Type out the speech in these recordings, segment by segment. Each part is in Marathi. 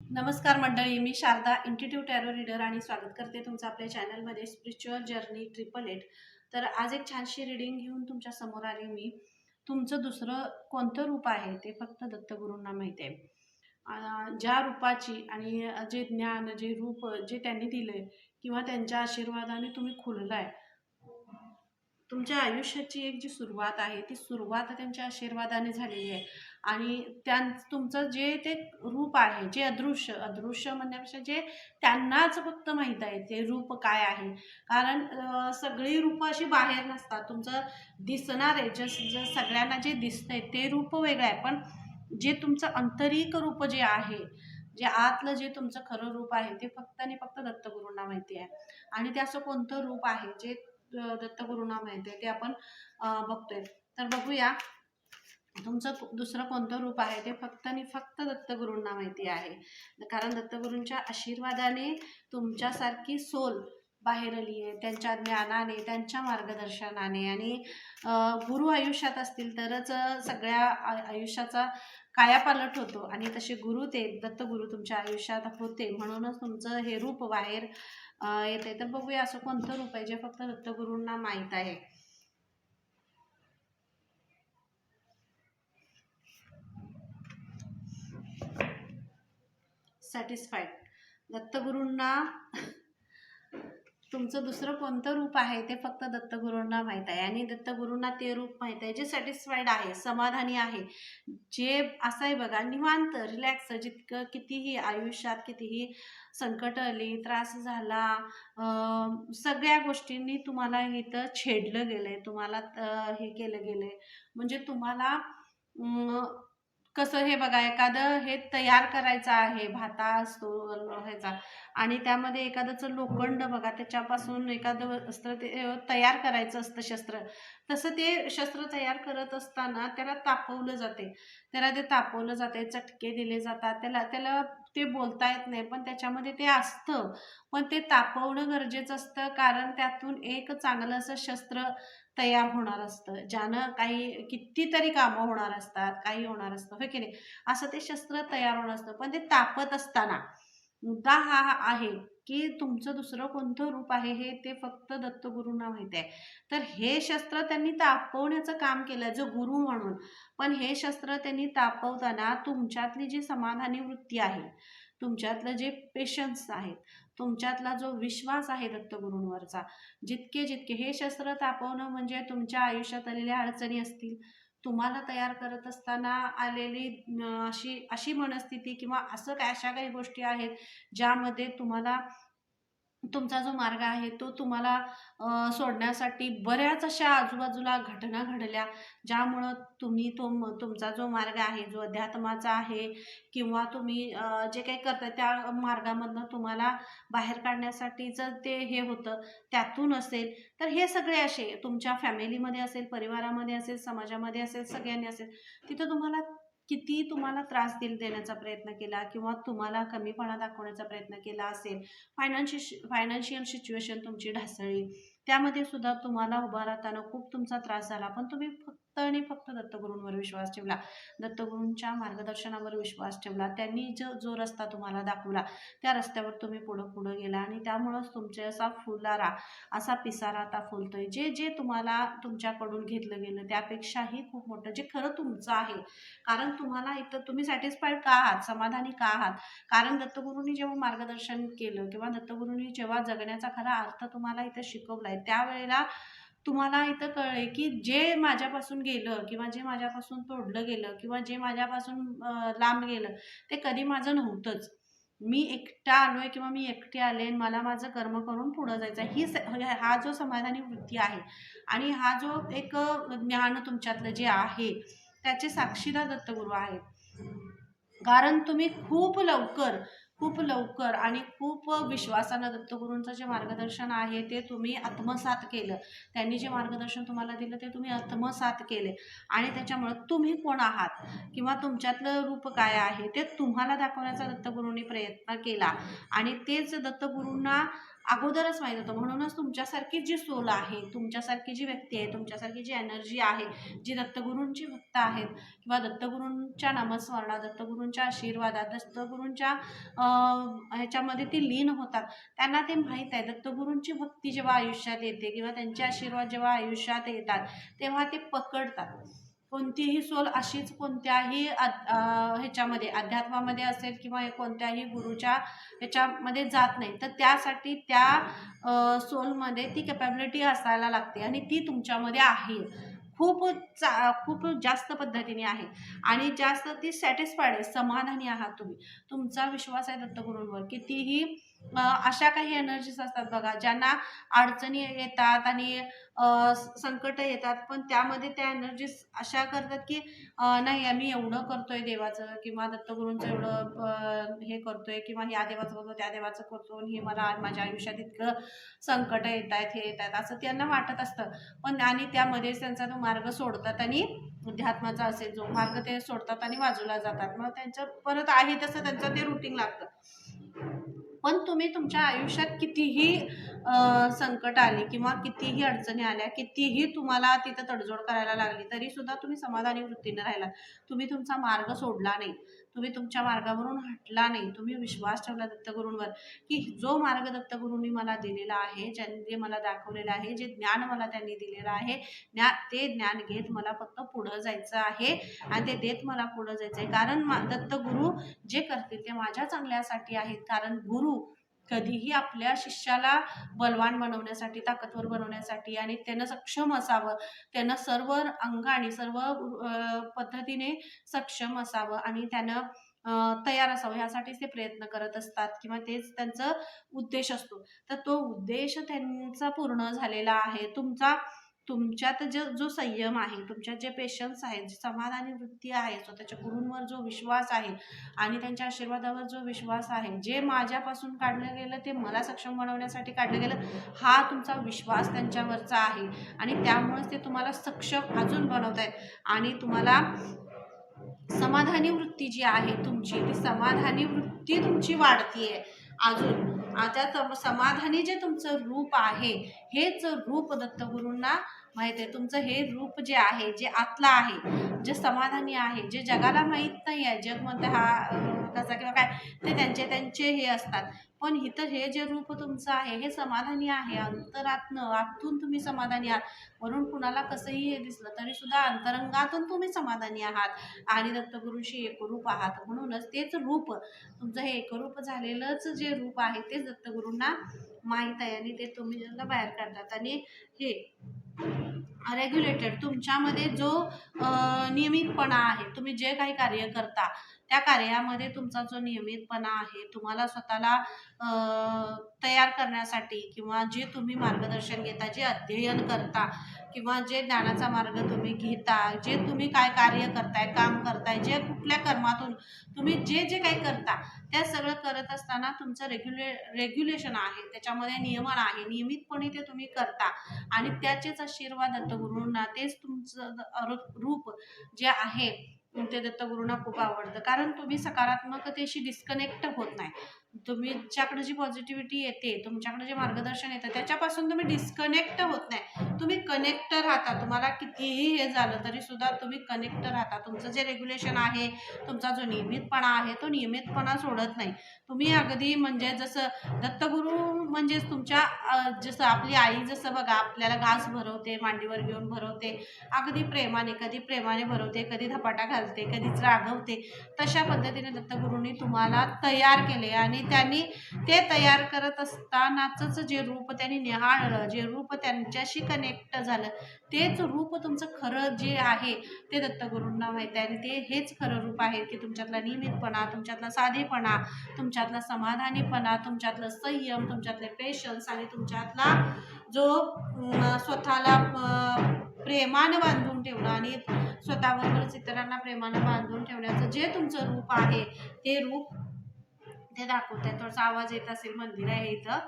नमस्कार मंडळी मी शारदा इंटिट्यूट टॅरो रीडर आणि स्वागत करते तुमचं आपल्या चॅनलमध्ये स्पिरिच्युअल जर्नी ट्रिपल एट तर आज एक छानशी रिडिंग घेऊन तुमच्यासमोर आली मी. तुमचं दुसरं कोणतं रूप आहे ते फक्त दत्तगुरूंना माहिती आहे. ज्या रूपाची आणि जे ज्ञान जे रूप जे त्यांनी दिले किंवा त्यांच्या आशीर्वादाने तुम्ही खुललाय तुमच्या आयुष्याची एक जी सुरुवात आहे ती सुरुवात त्यांच्या आशीर्वादाने झालेली आहे. आणि त्यां तुमचं जे ते रूप आहे जे अदृश्य अदृश्य म्हणण्यापेक्षा जे त्यांनाच फक्त माहीत आहे ते रूप काय आहे. कारण सगळी रूपं अशी बाहेर नसतात. तुमचं दिसणार आहे जस जस सगळ्यांना जे दिसतंय ते रूप वेगळं आहे. पण जे तुमचं आंतरिक रूप जे आहे जे आतलं जे तुमचं खरं रूप आहे ते फक्त आणि फक्त दत्तगुरूंना माहिती आहे. आणि ते असं कोणतं रूप आहे जे दत्तगुरूंना माहिती आहे ते आपण बघतोय. तर बघूया. तुमचं दुसरं कोणतं रूप आहे ते फक्त आणि फक्त दत्तगुरूंना माहिती आहे. कारण दत्तगुरूंच्या आशीर्वादाने तुमच्यासारखी सोल बाहेर आली आहे. त्यांच्या ज्ञानाने त्यांच्या मार्गदर्शनाने आणि गुरु आयुष्यात असतील तरच सगळ्या आयुष्याचा कायापालट होतो. आणि तसे गुरु ते दत्तगुरु तुमच्या आयुष्यात होते. म्हणूनच तुमचं हे रूप बाहेर येते तर बघूया असं कोणतं रूप आहे जे फक्त दत्तगुरूंना माहीत आहे. सॅटिस्फाईड दत्तगुरूंना तुमचं दुसरं कोणतं रूप आहे ते फक्त दत्तगुरूंना माहीत आहे. आणि दत्तगुरूंना ते रूप माहीत आहे जे सॅटिस्फाईड आहे समाधानी आहे. जे असं आहे बघा निवांत रिलॅक्स जितकं कितीही आयुष्यात कितीही संकट आली त्रास झाला सगळ्या गोष्टींनी तुम्हाला इथं छेडलं गेलं आहे तुम्हाला हे केलं गेलं आहे म्हणजे तुम्हाला कसं हे बघा एखादं हे तयार करायचं आहे भाता असतो ह्याचा. आणि त्यामध्ये एखादंचं लोखंड बघा त्याच्यापासून एखादं अस्त्र ते तयार करायचं असतं शस्त्र. तसं ते शस्त्र तयार करत असताना त्याला तापवलं जाते. त्याला ते तापवलं जाते चटके दिले जातात त्याला त्याला ते बोलता येत नाही पण त्याच्यामध्ये ते असतं. पण ते तापवणं गरजेचं असतं कारण त्यातून एक चांगलं असं शस्त्र तयार होणार असतं ज्यानं काही कितीतरी कामं होणार असतात काही होणार असतं हो की नाही? असं ते शस्त्र तयार होणार असतं. पण ते तापत असताना मुद्दा हा आहे की तुमचं दुसरं कोणतं रूप आहे हे ते फक्त दत्तगुरूंना माहीत आहे. तर हे शस्त्र त्यांनी तापवण्याचं काम केलं जो गुरु म्हणून. पण हे शस्त्र त्यांनी तापवताना तुमच्यातली जी समाधानी वृत्ती आहे तुमच्यातलं जे पेशन्स आहेत तुमच्यातला जो विश्वास आहे दत्तगुरूंवरचा जितके जितके हे शस्त्र तापवणं म्हणजे तुमच्या आयुष्यात आलेल्या अडचणी असतील तुम्हाला तयार करत असताना आलेली अशी अशी मनस्थिती किंवा असं काय अशा काही गोष्टी आहेत ज्यामध्ये तुम्हाला तुमचा जो मार्ग आहे तो तुम्हाला सोडण्यासाठी बऱ्याच अशा आजूबाजूला घटना घडल्या ज्यामुळं तुम्ही तो तुमचा जो मार्ग आहे जो अध्यात्माचा आहे किंवा तुम्ही जे काही करता त्या मार्गामधनं तुम्हाला बाहेर काढण्यासाठीचं ते हे होतं त्यातून असेल. तर हे सगळे असे तुमच्या फॅमिलीमध्ये असेल परिवारामध्ये असेल समाजामध्ये असेल सगळ्यांनी असेल तिथं तुम्हाला किती तुम्हाला त्रास दिल देण्याचा प्रयत्न केला किंवा तुम्हाला कमीपणा दाखवण्याचा प्रयत्न केला असेल फायनान्शिय फायनान्शियल सिच्युएशन तुमची ढासळली त्यामध्ये सुद्धा तुम्हाला उभा राहताना खूप तुमचा त्रास झाला. पण तुम्ही फक्त आणि फक्त दत्तगुरूंवर विश्वास ठेवला. दत्तगुरूंच्या मार्गदर्शनावर विश्वास ठेवला. त्यांनी जो जो रस्ता तुम्हाला दाखवला त्या रस्त्यावर तुम्ही पुढं पुढं गेला आणि त्यामुळंच तुमचे असा फुलारा असा पिसारा आता फुलतोय. जे जे तुम्हाला तुमच्याकडून घेतलं गेलं त्यापेक्षाही खूप मोठं जे खरं तुमचं आहे. कारण तुम्हाला इथं तुम्ही सॅटिस्फाईड का आहात? समाधानी का आहात? कारण दत्तगुरूंनी जेव्हा मार्गदर्शन केलं किंवा दत्तगुरूंनी जेव्हा जगण्याचा खरा अर्थ तुम्हाला इथं शिकवलाय त्यावेळेला तुम्हाला इथं कळले की जे माझ्यापासून गेलं किंवा जे माझ्यापासून तोडलं गेलं किंवा जे माझ्यापासून लांब गेलं ते कधी माझं नव्हतंच मी एकटा आलो आहे किंवा मी एकटी आले आणि मला माझं कर्म करून पुढं जायचं आहे. ही स- हा जो समाधानी वृत्ती आहे आणि हा जो एक ज्ञान तुमच्यातलं जे आहे त्याचे साक्षीदार दत्तगुरू आहेत कारण तुम्ही खूप लवकर खूप लवकर आणि खूप विश्वासानं दत्तगुरूंचं जे मार्गदर्शन आहे ते तुम्ही आत्मसात केलं. त्यांनी जे मार्गदर्शन तुम्हाला दिलं ते तुम्ही आत्मसात केले. आणि त्याच्यामुळं तुम्ही कोण आहात? किंवा तुमच्यातलं रूप काय आहे? ते तुम्हाला दाखवण्याचा दत्तगुरूंनी प्रयत्न केला. आणि तेच दत्तगुरूंना अगोदरच माहीत होतं. म्हणूनच तुमच्यासारखी जी सोल आहे तुमच्यासारखी जी व्यक्ती आहे तुमच्यासारखी जी एनर्जी आहे जी दत्तगुरूंची भक्त आहेत किंवा दत्तगुरूंच्या नामस्मरणात दत्तगुरूंच्या आशीर्वादात दत्तगुरूंच्या ह्याच्यामध्ये ते लीन होतात. त्यांना ते माहीत आहे. दत्तगुरूंची भक्ती जेव्हा आयुष्यात येते किंवा त्यांचे आशीर्वाद जेव्हा आयुष्यात येतात तेव्हा ते पकडतात. कोणतीही सोल अशीच कोणत्याही ह्याच्यामध्ये अध्यात्मामध्ये असेल किंवा हे कोणत्याही गुरुच्या ह्याच्यामध्ये जात नाही. तर त्यासाठी त्या सोलमध्ये ती कॅपॅबिलिटी असायला लागते आणि ती तुमच्यामध्ये आहे. खूप चा खूप जास्त पद्धतीने आहे. आणि जास्त ती सॅटिस्फाईड आहे समाधानी आहात तुम्ही. तुमचा विश्वास आहे दत्तगुरूंवर. कितीही अशा काही एनर्जीज असतात बघा ज्यांना अडचणी येतात आणि संकट येतात पण त्यामध्ये त्या एनर्जीज अशा करतात की नाही आम्ही एवढं करतोय देवाचं किंवा दत्तगुरूंचं एवढं हे करतोय किंवा या देवाचं करतो त्या देवाचं करतो आणि हे मला माझ्या आयुष्यात इतकं संकट येत आहेत हे येत आहेत असं त्यांना वाटत असतं. पण आणि त्यामध्येच त्यांचा तो मार्ग सोडतात आणि म्हणजे अध्यात्माचा असेल जो मार्ग ते सोडतात आणि बाजूला जातात. मग त्यांचं परत आहे तसं त्यांचं ते रुटीन लागतं. पण तुम्ही तुमच्या आयुष्यात कितीही संकट आले किंवा कितीही अडचणी आल्या कितीही तुम्हाला तिथं तडजोड करायला लागली तरी सुद्धा तुम्ही समाधानी वृत्तीने राहिला तुम्ही तुमचा मार्ग सोडला नाही. तुम्ही तुमच्या मार्गावरून हटला नाही. तुम्ही विश्वास ठेवला दत्तगुरूंवर की जो मार्ग दत्तगुरूंनी मला दिलेला आहे ज्यांनी मला दाखवलेलं आहे जे ज्ञान मला त्यांनी दिलेलं आहे ज्ञा ते ज्ञान घेत मला फक्त पुढं जायचं आहे आणि ते देत मला पुढं जायचं आहे कारण मा दत्तगुरू जे करतील ते माझ्या चांगल्यासाठी आहेत. कारण गुरु कधीही आपल्या शिष्याला बलवान बनवण्यासाठी ताकदवर बनवण्यासाठी आणि त्यानं सक्षम असावं त्यानं सर्व अंगाने सर्व पद्धतीने सक्षम असावं आणि त्यानं तयार असावं ह्यासाठीच ते प्रयत्न करत असतात किंवा तेच त्यांचं उद्देश असतो. तर तो उद्देश त्यांचा पूर्ण झालेला आहे. तुमचा तुमच्यात जो जो संयम आहे तुमच्यात जे पेशन्स आहे जी समाधानी वृत्ती आहे स्वतःच्या गुरूंवर जो विश्वास आहे आणि त्यांच्या आशीर्वादावर जो विश्वास आहे जे माझ्यापासून काढलं गेलं ते मला सक्षम बनवण्यासाठी काढलं गेलं हा तुमचा विश्वास त्यांच्यावरचा आहे आणि त्यामुळेच ते तुम्हाला सक्षम अजून बनवत आहेत आणि तुम्हाला समाधानी वृत्ती जी आहे तुमची ती समाधानी वृत्ती तुमची वाढतीये अजून. आता समाधानी जे तुमचं रूप आहे हेच रूप दत्तगुरूंना माहीत आहे. तुमचं हे रूप जे आहे जे आतलं आहे जे समाधानी आहे जे जगाला माहीत नाही आहे जग म्हणतं हा अं, किंवा काय? ते त्यांचे त्यांचे हे असतात. पण इथं हे जे रूप तुमचं आहे हे समाधानी आहे. अंतरातनं आतून तुम्ही समाधानी आहात. म्हणून कुणाला कसंही हे दिसलं तरी सुद्धा अंतरंगातून तुम्ही समाधानी आहात. आणि दत्तगुरूंशी एकरूप आहात. म्हणूनच तेच रूप तुमचं हे एकरूप झालेलंच जे रूप आहे तेच दत्तगुरूंना माहीत आहे. आणि ते तुम्ही ज्यांना बाहेर काढतात. आणि हे रेग्युलेटेड तुमच्यामध्ये जो नियमितपणा आहे तुम्ही जे काही कार्य करता त्या कार्यामध्ये तुमचा जो नियमितपणा आहे तुम्हाला स्वतःला तयार करण्यासाठी किंवा जे तुम्ही मार्गदर्शन घेता जे अध्ययन करता किंवा जे ज्ञानाचा मार्ग तुम्ही घेता जे तुम्ही काय कार्य करताय काम करताय जे कुठल्या कर्मातून तुम्ही जे जे काही करता त्या सगळं करत असताना तुमचं रेग्युले रेग्युलेशन आहे त्याच्यामध्ये नियमन आहे नियमितपणे ते तुम्ही करता आणि त्याचेच आशीर्वाद दत्तगुरूंना तेच तुमचं रूप जे आहे ते दत्तगुरूंना खूप आवडतं. कारण तुम्ही सकारात्मकतेशी डिस्कनेक्ट होत नाही. तुमच्याकडे जी पॉझिटिव्हिटी येते तुमच्याकडे जे मार्गदर्शन येतं त्याच्यापासून तुम्ही डिस्कनेक्ट होत नाही. तुम्ही कनेक्ट राहता. तुम्हाला कितीही हे झालं तरी सुद्धा तुम्ही कनेक्ट राहता. तुमचं जे रेग्युलेशन आहे तुमचा जो नियमितपणा आहे तो नियमितपणा सोडत नाही. तुम्ही अगदी म्हणजे जसं दत्तगुरू म्हणजेच तुमच्या जसं आपली आई जसं बघा आपल्याला घास भरवते मांडीवर घेऊन भरवते अगदी प्रेमाने कधी प्रेमाने भरवते कधी धपाटा घालते कधीच रागवते तशा पद्धतीने दत्तगुरूंनी तुम्हाला तयार केले आणि त्यांनी ते तयार करत असतानाच जे रूप त्यांनी निहाळलं जे रूप त्यांच्याशी कनेक्ट झालं. तेच रूप तुमचं खरं जे आहे ते दत्तगुरूंना माहीत आहे. आणि ते हेच खरं रूप आहे की तुमच्यातला नियमितपणा तुमच्यातला साधेपणा तुमच्यातला समाधानीपणा तुमच्यातलं संयम तुमच्यातले पेशन्स आणि तुमच्यातला जो स्वतःला प्रेमानं बांधून ठेवणं आणि स्वतःबरोबरच इतरांना प्रेमानं बांधून ठेवण्याचं जे तुमचं रूप आहे ते रूप ते दाखवत आहे थोडासा आवाज येत असेल मंदिर आहे इथं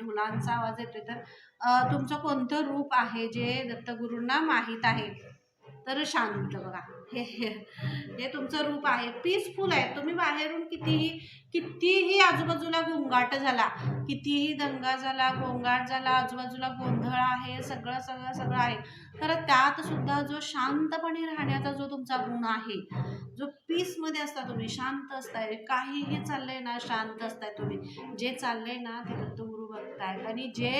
ढोलांचा आवाज येतोय तर तुमचं कोणतं रूप आहे जे दत्तगुरूंना माहीत आहे? तर शांत बघा. हे हे हे तुमचं रूप आहे. पीसफुल आहे. तुम्ही बाहेरून कितीही कितीही आजूबाजूला गोंगाट झाला कितीही दंगा झाला गोंगाट झाला आजूबाजूला गोंधळ आहे सगळं सगळं सगळं आहे. तर त्यात सुद्धा जो शांतपणे राहण्याचा जो तुमचा गुण आहे जो पीसमध्ये असता तुम्ही शांत असताय. काहीही चाललंय ना शांत असताय तुम्ही. जे चाललंय ना ते दत्तगुरु बघतायत. आणि जे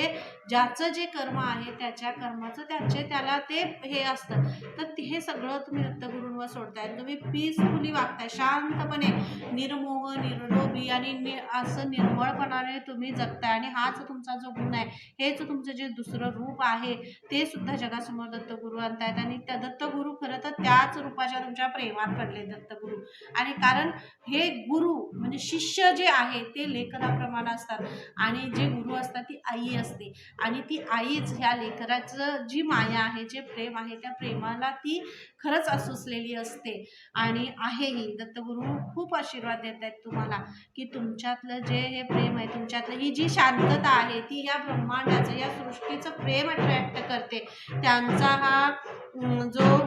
ज्याचं जे कर्म आहे त्याच्या कर्माचं त्याचे त्याला ते हे असतं. तर हे सगळं तुम्ही दत्तगुरूंवर सोडताय तुम्ही पीसफुली वागताय. शांतपणे निर्मोह निर्लोभी आणि नि असं निर्मळपणाने तुम्ही जगताय. आणि हाच तुमचा जो गुण आहे हेच तुमचं जे दुसरं रूप आहे ते सुद्धा जगासमोर दत्तगुरू आणतायत. आणि त्या दत्तगुरू खरं तर त्याच रूपाच्या तुमच्या प्रेमात पडले दत्तगुरू. आणि कारण हे गुरु म्हणजे शिष्य जे आहे ते लेखनाप्रमाणे असतात. आणि जे गुरु असतात ती आई असते. आणि ती आईच ह्या लेकराचं जी माया आहे जे प्रेम आहे त्या प्रेमाला ती खरंच असुसलेली असते. आणि आहेही. दत्तगुरू खूप आशीर्वाद देत आहेत तुम्हाला की तुमच्यातलं जे हे प्रेम आहे तुमच्यातलं ही जी शांतता आहे ती या ब्रह्मांडाचं या सृष्टीचं प्रेम अट्रॅक्ट करते. त्यांचा हा जो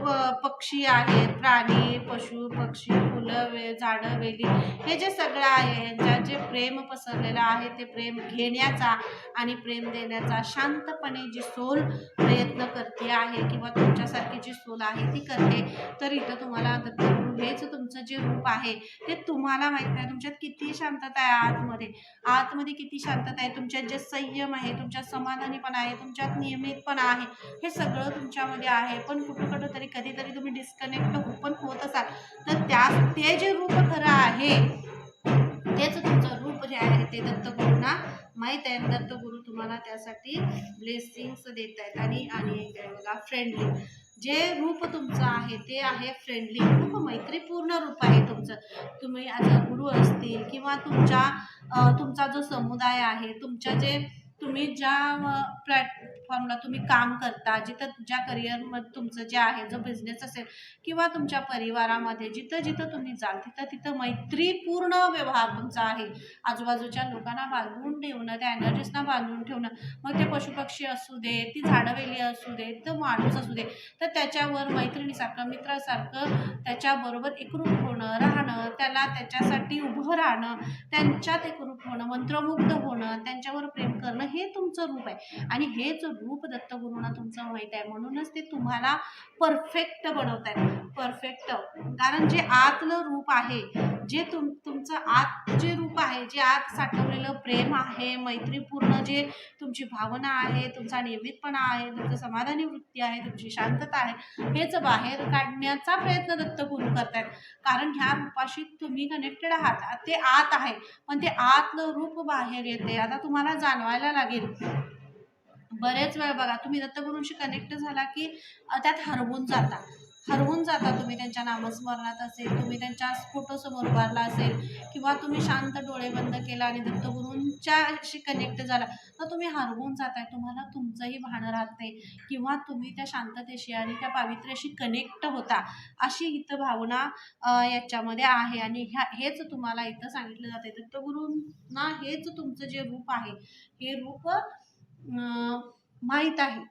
पक्षी आहे प्राणी पशु पक्षी फुलं वे झाडं वेली हे जे सगळं आहे यांच्यात जे प्रेम पसरलेलं आहे ते प्रेम घेण्याचा आणि प्रेम देण्याचा शांतपणे जी सोल प्रयत्न करते आहे किंवा तुमच्यासारखी जी सोल आहे ती करते तर इथं तुम्हाला दत्तगुरू हेच तुमचं जे रूप आहे ते तुम्हाला माहीत आहे तुमच्यात किती शांतता आहे आतमध्ये? आतमध्ये किती शांतता आहे? तुमच्यात जे संयम आहे तुमच्यात समाधानी पण आहे तुमच्यात नियमित पण आहे हे सगळं तुमच्यामध्ये आहे. पण कुठं कुठं तरी कधीतरी तुम्ही डिस्कनेक्ट पण होत असाल. तर त्या ते जे रूप खरं आहे तेच तुमचं रूप जे आहे ते दत्तगुरूंना माहीत आहे. आणि दत्तगुरू तुम्हाला त्यासाठी ब्लेसिंग्स देत आहेत. आणि आणि काय बघा फ्रेंडली जे रूप तुमचं आहे ते आहे फ्रेंडली खूप मैत्रीपूर्ण रूप आहे तुमचं. तुम्ही आज गुरु असतील किंवा तुमच्या तुमचा जो समुदाय आहे तुमच्या जे तुम्ही ज्या प्लॅटफॉर्मला तुम्ही काम करता जिथं ज्या करिअरमध्ये तुमचं जे आहे जो बिझनेस असेल किंवा तुमच्या परिवारामध्ये जिथं जिथं तुम्ही जाल तिथं तिथं मैत्रीपूर्ण व्यवहार तुमचा आहे. आजूबाजूच्या लोकांना बांधून ठेवणं त्या एनर्जीजना बांधून ठेवणं. मग ते पशुपक्षी असू दे ती झाडंवेली असू दे तो माणूस असू दे तर त्याच्यावर मैत्रिणीसारखं मित्रासारखं त्याच्याबरोबर एकरूप होणं राहणं त्याला त्याच्यासाठी उभं राहणं त्यांच्यात एकरूप होणं मंत्रमुग्ध होणं त्यांच्यावर प्रेम करणं हे तुमचं रूप आहे. आणि हेच रूप दत्तगुरूंना तुमचं माहीत आहे. म्हणूनच ते तुम्हाला परफेक्ट बनवत आहेत परफेक्ट कारण जे आतलं रूप आहे जे तुम तुमचं आत जे रूप आहे जे आत साठवलेलं प्रेम आहे मैत्रीपूर्ण जे तुमची भावना आहे तुमचा नियमितपणा आहे तुमचं समाधानी वृत्ती आहे तुमची शांतता आहे हेच बाहेर काढण्याचा प्रयत्न दत्तगुरू करतायत. कारण ह्या रूपाशी तुम्ही कनेक्टेड आहात. ते आत आहे पण ते आतलं रूप बाहेर येते. आता तुम्हाला जाणवायला लागेल बरेच वेळ बघा तुम्ही दत्तगुरूंशी कनेक्ट झाला की त्यात हरवून जाता. हरवून जाता तुम्ही त्यांच्या नामस्मरणात असेल तुम्ही त्यांच्या फोटोसमोर उभारला असेल किंवा तुम्ही शांत डोळे बंद केला आणि दत्तगुरूंच्याशी कनेक्ट झाला तर तुम्ही हरवून जाताय. तुम्हाला तुमचंही भान राहते किंवा तुम्ही त्या शांततेशी आणि त्या पावित्र्याशी कनेक्ट होता अशी इथं भावना याच्यामध्ये आहे. आणि ह्या हेच तुम्हाला इथं सांगितलं जाते दत्तगुरूंना हेच तुमचं जे रूप आहे हे रूप माहीत आहे.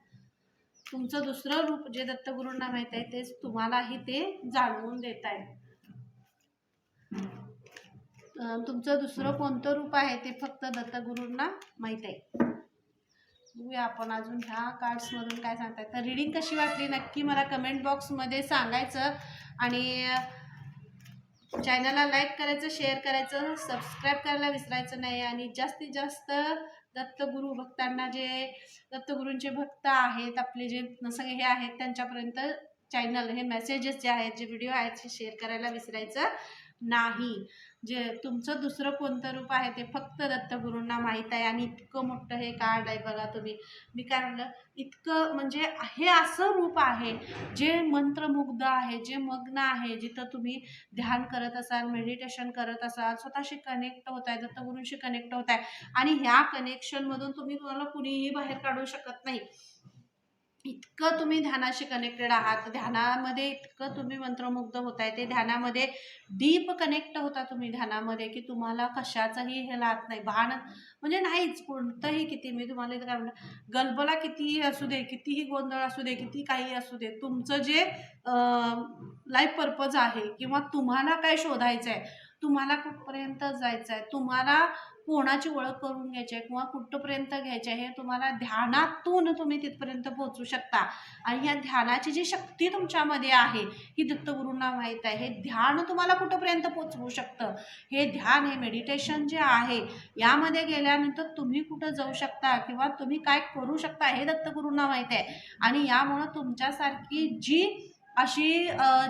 तुमचं दुसरं रूप जे दत्तगुरूंना माहीत आहे तेच तुम्हालाही ते जाणवून देत आहे. तुमचं दुसरं कोणतं रूप आहे ते फक्त दत्तगुरूंना माहीत आहे. बघूया आपण अजून ह्या कार्ड्समधून काय सांगताय. तर रिडिंग कशी वाटली? नक्की मला कमेंट बॉक्समध्ये सांगायचं आणि चॅनलला लाईक करायचं शेअर करायचं सबस्क्राईब करायला विसरायचं नाही आणि जास्तीत जास्त दत्तगुरू भक्तांना जे दत्तगुरूंचे भक्त आहेत आपले जे सगळे हे आहेत त्यांच्यापर्यंत चॅनल हे मेसेजेस जे आहेत जे व्हिडिओ आहेत ते शेअर करायला विसरायचं नाही. जे तुमचं दुसरं कोणतं रूप आहे ते फक्त दत्तगुरूंना माहीत आहे आणि इतकं मोठं हे कार्ड आहे बघा तुम्ही. मी काय म्हणलं इतकं म्हणजे हे असं रूप आहे जे मंत्रमुग्ध आहे जे मग्न आहे जिथं तुम्ही ध्यान करत असाल मेडिटेशन करत असाल स्वतःशी कनेक्ट होत आहे दत्तगुरूंशी कनेक्ट होत आहे आणि ह्या कनेक्शनमधून तुम्ही तुम्हाला कुणीही बाहेर काढू शकत नाही. इतकं तुम्ही ध्यानाशी कनेक्टेड आहात ध्यानामध्ये इतकं तुम्ही मंत्रमुग्ध होताय ते ध्यानामध्ये डीप कनेक्ट होता तुम्ही ध्यानामध्ये की तुम्हाला कशाचंही हे लागत नाही. भान म्हणजे नाहीच कोणतंही किती मी तुम्हाला इथं काय म्हणणार गलबला कितीही असू दे कितीही गोंधळ असू दे किती काही असू दे तुमचं जे लाईफ पर्पज आहे किंवा तुम्हाला काय शोधायचं आहे तुम्हाला कुठपर्यंत जायचं आहे तुम्हाला कोणाची ओळख करून घ्यायची आहे किंवा कुठपर्यंत घ्यायची आहे हे तुम्हाला ध्यानातून तुम्ही तिथपर्यंत पोहोचू शकता. आणि ह्या ध्यानाची जी शक्ती तुमच्यामध्ये आहे ही दत्तगुरूंना माहीत आहे. हे ध्यान तुम्हाला कुठंपर्यंत पोचवू शकतं? हे ध्यान हे मेडिटेशन जे आहे यामध्ये गेल्यानंतर तुम्ही कुठं जाऊ शकता किंवा तुम्ही काय करू शकता हे दत्तगुरूंना माहीत आहे. आणि यामुळं तुमच्यासारखी जी अशी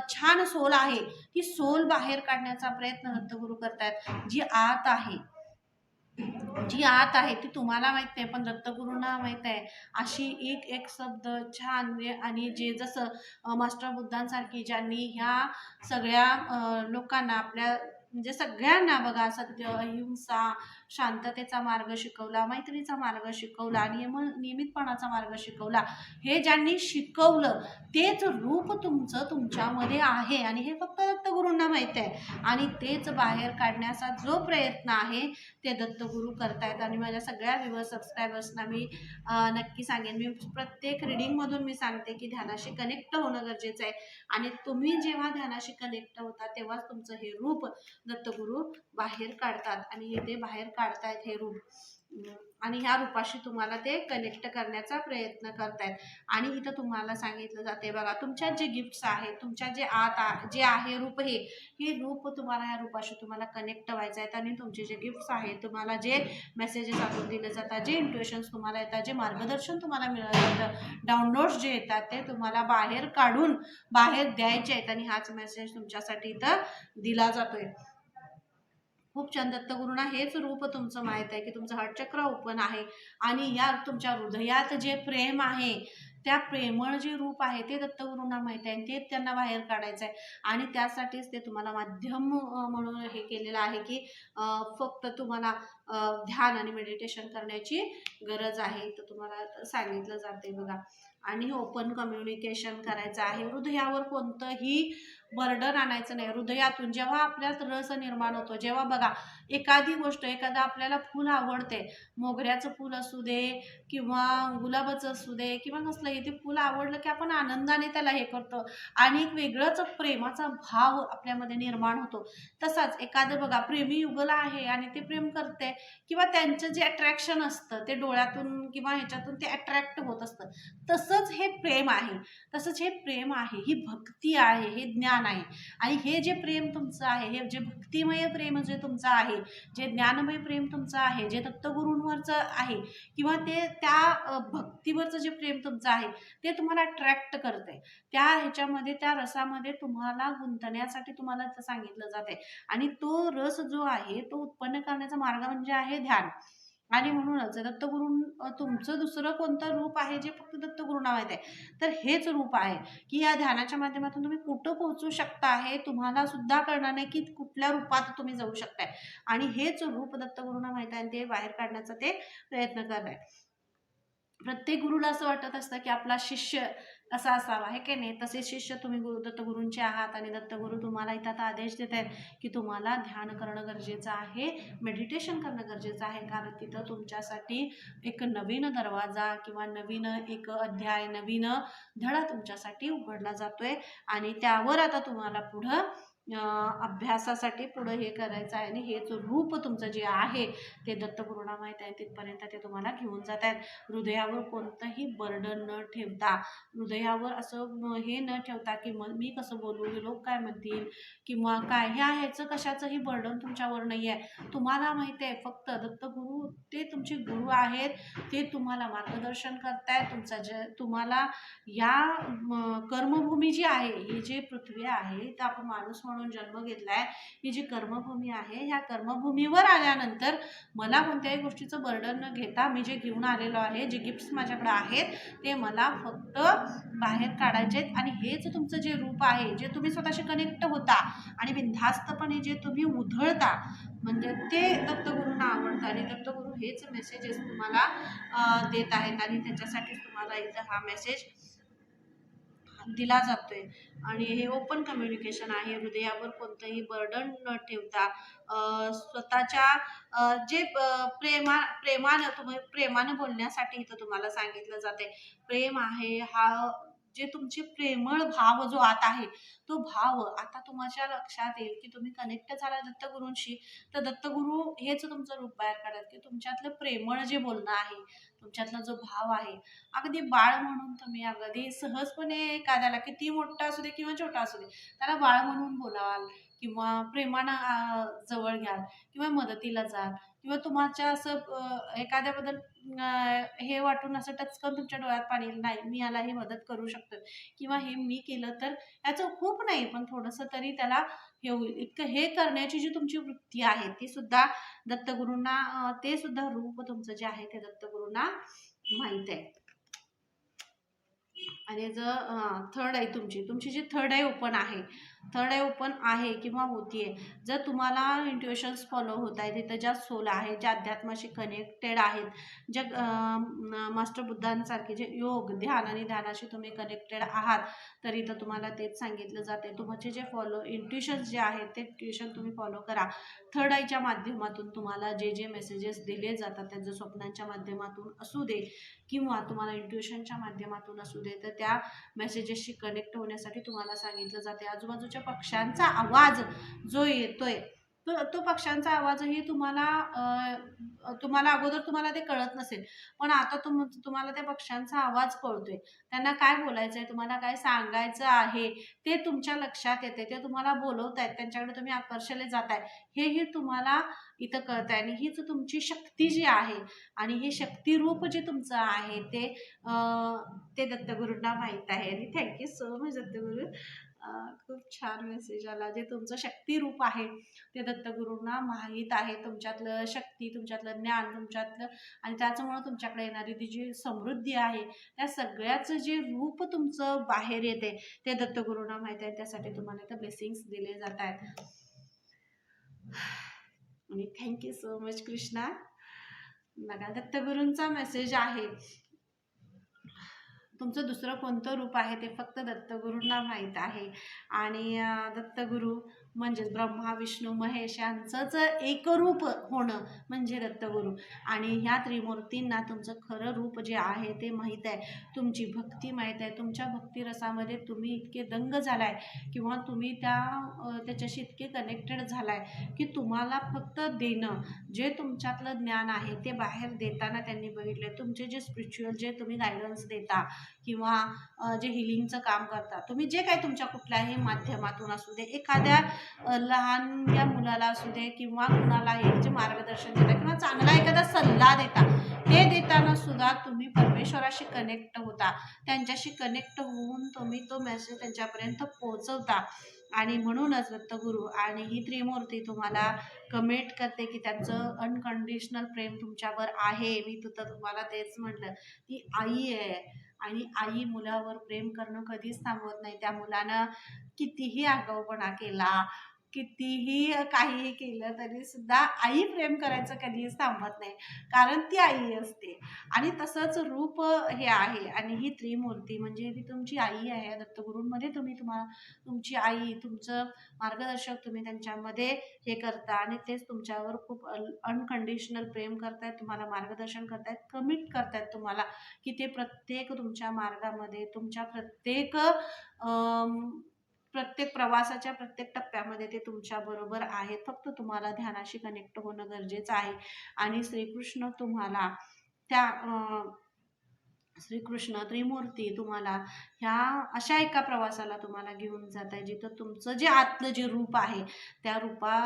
छान सोल आहे ती सोल बाहेर काढण्याचा प्रयत्न दत्तगुरू करतायत जी आत आहे. जी आत आहे ती तुम्हाला माहीत नाही पण दत्तगुरूंना माहीत आहे. अशी एक एक शब्द छान म्हणजे आणि जे जसं मास्टर बुद्धांसारखी ज्यांनी ह्या सगळ्या लोकांना आपल्या म्हणजे सगळ्यांना बघा सत्य अहिंसा शांततेचा मार्ग शिकवला मैत्रीचा मार्ग शिकवला नियम नियमितपणाचा मार्ग शिकवला. हे ज्यांनी शिकवलं तेच रूप तुमचं तुमच्यामध्ये आहे. आणि हे फक्त दत्तगुरूंना माहीत आहे. आणि तेच बाहेर काढण्याचा जो प्रयत्न आहे ते दत्तगुरू करतायत. आणि माझ्या सगळ्या व्ह्युअर्स सबस्क्रायबर्सना मी नक्की सांगेन. मी प्रत्येक रिडिंगमधून मी सांगते की ध्यानाशी कनेक्ट होणं गरजेचं आहे. आणि तुम्ही जेव्हा ध्यानाशी कनेक्ट होता तेव्हाच तुमचं हे रूप दत्तगुरू बाहेर काढतात. आणि हे ते बाहेर काढतायत हे रूप आणि ह्या रूपाशी तुम्हाला ते कनेक्ट करण्याचा प्रयत्न करतायत. आणि इथं तुम्हाला सांगितलं जाते बघा तुमच्या जे गिफ्ट्स आहेत तुमच्या जे आत आ- जे आहे रूप हे हे रूप तुम्हाला या रूपाशी तुम्हाला कनेक्ट व्हायचं आहेत. आणि तुमचे जे गिफ्ट्स आहेत तुम्हाला जे मेसेजेस आपण दिले जातात जे इंट्युशन्स तुम्हाला येतात जे मार्गदर्शन तुम्हाला मिळत जातं डाउनलोड्स जे येतात ते तुम्हाला बाहेर काढून बाहेर द्यायचे आहेत. आणि हाच मेसेज तुमच्यासाठी इथं दिला जातोय. खूप छान दत्तगुरूंना हेच रूप तुमचं माहीत आहे की तुमचं हटचक्र ओपन आहे आणि या तुमच्या हृदयात जे प्रेम आहे त्या प्रेमळ जे रूप आहे ते दत्तगुरूंना माहीत आहे आणि ते त्यांना बाहेर काढायचं आहे. आणि त्यासाठीच ते तुम्हाला माध्यम म्हणून हे केलेलं आहे की फक्त तुम्हाला ध्यान आणि मेडिटेशन करण्याची गरज आहे. तर तुम्हाला सांगितलं जाते बघा. आणि ओपन कम्युनिकेशन करायचं आहे. हृदयावर कोणतंही बर्डन आणायचं नाही. हृदयातून जेव्हा आपल्यात रस निर्माण होतो जेव्हा बघा एखादी गोष्ट एखादा आपल्याला फूल आवडते. मोगऱ्याचं फूल असू दे किंवा गुलाबाचं असू दे किंवा कसलंही ते फुलं आवडलं की आपण आनंदाने त्याला हे करतो. आणि एक वेगळंच प्रेमाचा भाव आपल्यामध्ये निर्माण होतो. तसाच एखादं बघा प्रेमी युगल आहे आणि ते प्रेम करते किंवा त्यांचं जे अट्रॅक्शन असतं ते डोळ्यातून किंवा ह्याच्यातून ते अट्रॅक्ट होत असतं. तसंच हे प्रेम आहे. तसंच हे प्रेम आहे ही भक्ती आहे हे ज्ञान आहे. आणि हे जे प्रेम तुमचं आहे हे जे भक्तिमय प्रेम जे तुमचं आहे जे ज्ञानमय प्रेम तुमचं आहे जे दत्तगुरूंवरचं आहे किंवा ते त्या भक्तीवरचं जे प्रेम तुमचं आहे ते तुम्हाला अट्रॅक्ट करते त्या ह्याच्यामध्ये त्या रसामध्ये तुम्हाला गुंतण्यासाठी तुम्हाला सांगितलं सांगितलं जाते आणि तो रस जो आहे तो उत्पन्न करण्याचा मार्ग म्हणजे आहे ध्यान. आणि म्हणूनच दत्तगुरू तुमचं दुसरं कोणतं रूप आहे जे फक्त दत्तगुरूंना माहीत आहे तर हेच रूप आहे की या ध्यानाच्या माध्यमातून तुम्ही कुठं पोहोचू शकता हे तुम्हाला सुद्धा कळणार नाही की कुठल्या रूपात तुम्ही जाऊ शकताय. आणि हेच रूप दत्तगुरूंना माहीत आहे आणि ते बाहेर काढण्याचा ते प्रयत्न करत आहे प्रत्येक गुरुला असं वाटत असतं की आपला शिष्य असा असावा आहे की नाही? तसे शिष्य तुम्ही गुरु दत्तगुरूंचे आहात आणि दत्तगुरू तुम्हाला इथं आता आदेश देत आहेत की तुम्हाला ध्यान करणं गरजेचं आहे मेडिटेशन करणं गरजेचं आहे. कारण तिथं तुमच्यासाठी एक नवीन दरवाजा किंवा नवीन एक अध्याय नवीन धडा तुमच्यासाठी उघडला जातोय आणि त्यावर आता तुम्हाला पुढं अभ्यासासाठी पुढं हे करायचं आहे आणि हेच रूप तुमचं जे आहे ते दत्तगुरूंना माहीत आहे तिथपर्यंत ते तुम्हाला घेऊन जात आहेत हृदयावर कोणतंही बर्डन न ठेवता हृदयावर असं हे न ठेवता की मग मी कसं बोलू लोक काय म्हणतील किंवा काय ह्या ह्याचं कशाचंही बर्डन तुमच्यावर नाही आहे तुम्हाला माहिती आहे फक्त दत्तगुरू ते तुमचे गुरु आहेत ते तुम्हाला मार्गदर्शन करतायत तुमचा ज तुम्हाला या कर्मभूमी जी आहे ही जी पृथ्वी आहे तर आपण माणूस म्हणून जन्म घेतलाय ही जी कर्मभूमी आहे ह्या कर्मभूमीवर आल्यानंतर मला कोणत्याही गोष्टीचं बर्डन न घेता मी जे घेऊन आलेलो आहे जे गिफ्ट्स माझ्याकडे आहेत ते मला फक्त बाहेर काढायचे आहेत. आणि हेच तुमचं जे रूप आहे जे तुम्ही स्वतःशी कनेक्ट होता आणि बिनधास्तपणे जे तुम्ही उधळता म्हणजे ते दत्तगुरूंना आवडतं आणि दत्तगुरू हेच मेसेजेस तुम्हाला देत आहेत आणि त्याच्यासाठीच तुम्हाला इथं हा मेसेज दिला जातोय. आणि हे ओपन कम्युनिकेशन आहे. हृदयावर कोणतंही बर्डन न ठेवता स्वतःच्या जे प्रेमा प्रेमानं तुम्ही प्रेमानं बोलण्यासाठी इथं तुम्हाला सांगितलं जाते प्रेम आहे हा जे तुमचे प्रेमळ भाव जो आत आहे तो भाव आता तुमच्या लक्षात येईल की तुम्ही कनेक्ट झाला दत्तगुरूंशी. तर दत्तगुरू हेच तुमचं रूप बाहेर काढत की तुमच्यातलं प्रेमळ जे बोलणं आहे तुमच्यातला जो भाव आहे अगदी बाळ म्हणून तुम्ही अगदी सहजपणे एखाद्याला किती मोठा असू दे किंवा छोटा असू दे त्याला बाळ म्हणून बोलावाल किंवा प्रेमानं जवळ घ्याल किंवा मदतीला जाल. किंवा तुमच्या असं एखाद्याबद्दल हे वाटून असं टचकन तुमच्या डोळ्यात पाणी नाही मी याला ही मदत करू शकतो. किंवा हे मी केलं तर याचं खूप नाही पण थोडंसं तरी त्याला हे होईल. इतकं हे करण्याची जी तुमची वृत्ती आहे ती सुद्धा दत्तगुरूंना ते सुद्धा रूप तुमचं जे आहे ते दत्तगुरूंना माहीत आहे. आणि जर थर्ड आहे तुमची. तुमची जी थर्ड आहे ओपन आहे थर्ड आय ओपन आहे किंवा होतीये. जर तुम्हाला इंट्युशन्स फॉलो होत आहेत तिथं ज्या सोल आहे ज्या अध्यात्माशी कनेक्टेड आहेत ज्या मास्टर बुद्धांसारखे जे योग ध्यान आणि ध्यानाशी तुम्ही कनेक्टेड आहात तर इथं तुम्हाला तेच सांगितलं जाते. तुमचे जे फॉलो इंट्युशन्स जे आहेत ते ट्युशन तुम्ही फॉलो करा. थर्ड आयच्या माध्यमातून तुम्हाला जे जे मेसेजेस दिले जातात त्यांच्या स्वप्नांच्या माध्यमातून असू दे किंवा तुम्हाला इंट्युशनच्या माध्यमातून असू दे तर त्या मेसेजेसशी कनेक्ट होण्यासाठी तुम्हाला सांगितलं जाते. आजूबाजूच्या पक्ष्यांचा आवाज जो येतोय तो तो पक्ष्यांचा आवाजही तुम्हाला तुम्हाला अगोदर तुम्हाला ते कळत नसेल. पण आता तुम तुम्हाला त्या पक्ष्यांचा आवाज कळतोय. त्यांना काय बोलायचं आहे तुम्हाला काय सांगायचं आहे ते तुमच्या लक्षात येते ते तुम्हाला बोलवत आहेत त्यांच्याकडे तुम्ही आकर्षले जाताय. हेही तुम्हाला इथं कळत आहे आणि हीच तुमची शक्ती जी आहे आणि हे शक्तिरूप जे तुमचं आहे ते ते दत्तगुरूंना माहीत आहे. आणि थँक्यू सो मच दत्तगुरू. खूप छान मेसेज आला जे तुमचं शक्तिरूप आहे. ते दत्तगुरूंना माहीत आहे तुमच्यातलं शक्ती तुमच्यातलं ज्ञान तुमच्यातलं आणि त्याचमुळं तुमच्याकडे येणारी ती जी समृद्धी आहे त्या सगळ्याचं जे रूप तुमचं बाहेर येते ते दत्तगुरूंना माहीत आहे. त्यासाठी तुम्हाला इथं ब्लेसिंग्स दिले जात आहेत. आणि थँक्यू सो मच कृष्णा. बघा दत्तगुरूंचा मेसेज आहे. तुमचं दुसरं कोणतं रूप आहे ते फक्त दत्तगुरूंना माहीत आहे. आणि दत्तगुरू म्हणजेच ब्रह्मा विष्णू महेश यांचंच एकरूप होणं म्हणजे दत्तगुरू. आणि ह्या त्रिमूर्तींना तुमचं खरं रूप जे आहे ते माहीत आहे. तुमची भक्ती माहीत आहे. तुमच्या भक्तिरसामध्ये तुम्ही इतके दंग झालाय किंवा तुम्ही त्या त्याच्याशी इतके कनेक्टेड झालाय की तुम्हाला फक्त देणं जे तुमच्यातलं ज्ञान आहे ते बाहेर देताना त्यांनी बघितले तुमचे जे स्पिरिच्युअल जे तुम्ही गायडन्स देता किंवा जे हिलिंगचं काम करता तुम्ही जे काही तुमच्या कुठल्याही माध्यमातून असू दे एखाद्या लहान या मुलाला असू दे किंवा कुणालाही जे मार्गदर्शन देता किंवा चांगला एखादा सल्ला देता हे देताना सुद्धा तुम्ही परमेश्वराशी कनेक्ट होता. त्यांच्याशी कनेक्ट होऊन तुम्ही तो मेसेज त्यांच्यापर्यंत पोहोचवता. आणि म्हणूनच दत्तगुरू आणि ही त्रिमूर्ती तुम्हाला कमेंट करते की त्यांचं अनकंडिशनल प्रेम तुमच्यावर आहे. मी तुझं तुम्हाला तेच म्हटलं ती आई आहे. आणि आई मुलावर प्रेम करणं कधीच थांबवत नाही. त्या मुलानं कितीही आगाऊपणा केला कितीही काहीही केलं तरी सुद्धा आई प्रेम करायचं कधीच थांबत नाही. कारण ती आई असते. आणि तसंच रूप हे आहे आणि ही त्रिमूर्ती म्हणजे ती तुमची आई आहे. दत्तगुरूंमध्ये तुम्ही तुम्हाला तुमची आई तुमचं मार्गदर्शक तुम्ही त्यांच्यामध्ये हे करता आणि तेच तुमच्यावर खूप अनकंडिशनल प्रेम करतायत तुम्हाला मार्गदर्शन करतायत कमिट करतायत तुम्हाला की ते प्रत्येक तुमच्या मार्गामध्ये तुमच्या प्रत्येक प्रत्येक प्रवासाच्या प्रत्येक टप्प्यामध्ये ते तुमच्या बरोबर आहेत. फक्त तुम्हाला ध्यानाशी कनेक्ट होणं गरजेचं आहे. आणि श्रीकृष्ण तुम्हाला त्या श्रीकृष्ण त्रिमूर्ती तुम्हाला ह्या अशा एका प्रवासाला तुम्हाला घेऊन जात आहे जिथं तुमचं जे आतलं जे रूप आहे त्या रूपा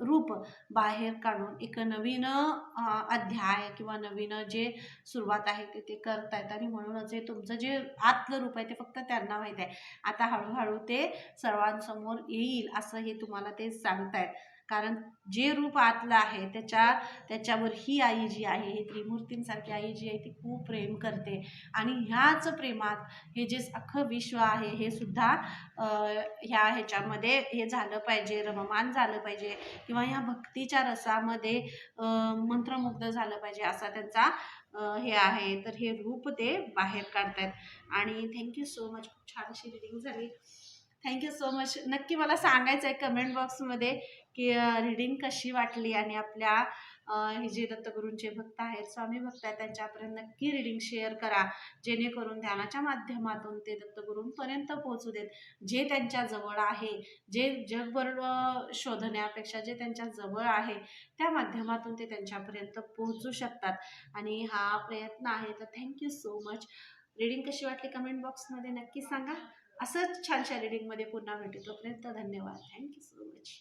रूप बाहेर काढून एक नवीन अध्याय किंवा नवीन जे सुरुवात आहे ते ते करतायत आणि म्हणूनच हे तुमचं जे आतलं रूप आहे ते फक्त त्यांना माहीत आहे. आता हळूहळू ते सर्वांसमोर येईल असं हे तुम्हाला ते सांगतायत. कारण जे रूप आतलं आहे त्याच्या त्याच्यावर ही आई जी आहे ही त्रिमूर्तींसारखी आई जी आहे ती खूप प्रेम करते. आणि ह्याच प्रेमात हे जे अख्खं विश्व आहे हे सुद्धा ह्या ह्याच्यामध्ये हे झालं पाहिजे रममान झालं पाहिजे किंवा ह्या भक्तीच्या रसामध्ये मंत्रमुग्ध झालं पाहिजे असा त्यांचा हे आहे. तर हे रूप ते बाहेर काढतात आणि थँक्यू सो मच खूप छान अशी रिडिंग झाली. थँक्यू सो मच नक्की मला सांगायचं आहे कमेंट बॉक्समध्ये की रिडिंग कशी वाटली आणि आपल्या हे जे दत्तगुरूंचे भक्त आहेत स्वामी भक्त आहेत त्यांच्यापर्यंत नक्की रिडिंग शेअर करा. जेणेकरून ध्यानाच्या माध्यमातून ते दत्तगुरूंपर्यंत पोहोचू देत. जे त्यांच्या जवळ आहे जे जगभर शोधण्यापेक्षा जे त्यांच्या जवळ आहे त्या माध्यमातून ते त्यांच्यापर्यंत पोहोचू शकतात. आणि हा प्रयत्न आहे तर थँक्यू सो मच रिडिंग कशी वाटली कमेंट बॉक्समध्ये नक्की सांगा. असंच छानशा रिडिंगमध्ये पुन्हा भेटू. तोपर्यंत धन्यवाद. Thank you so much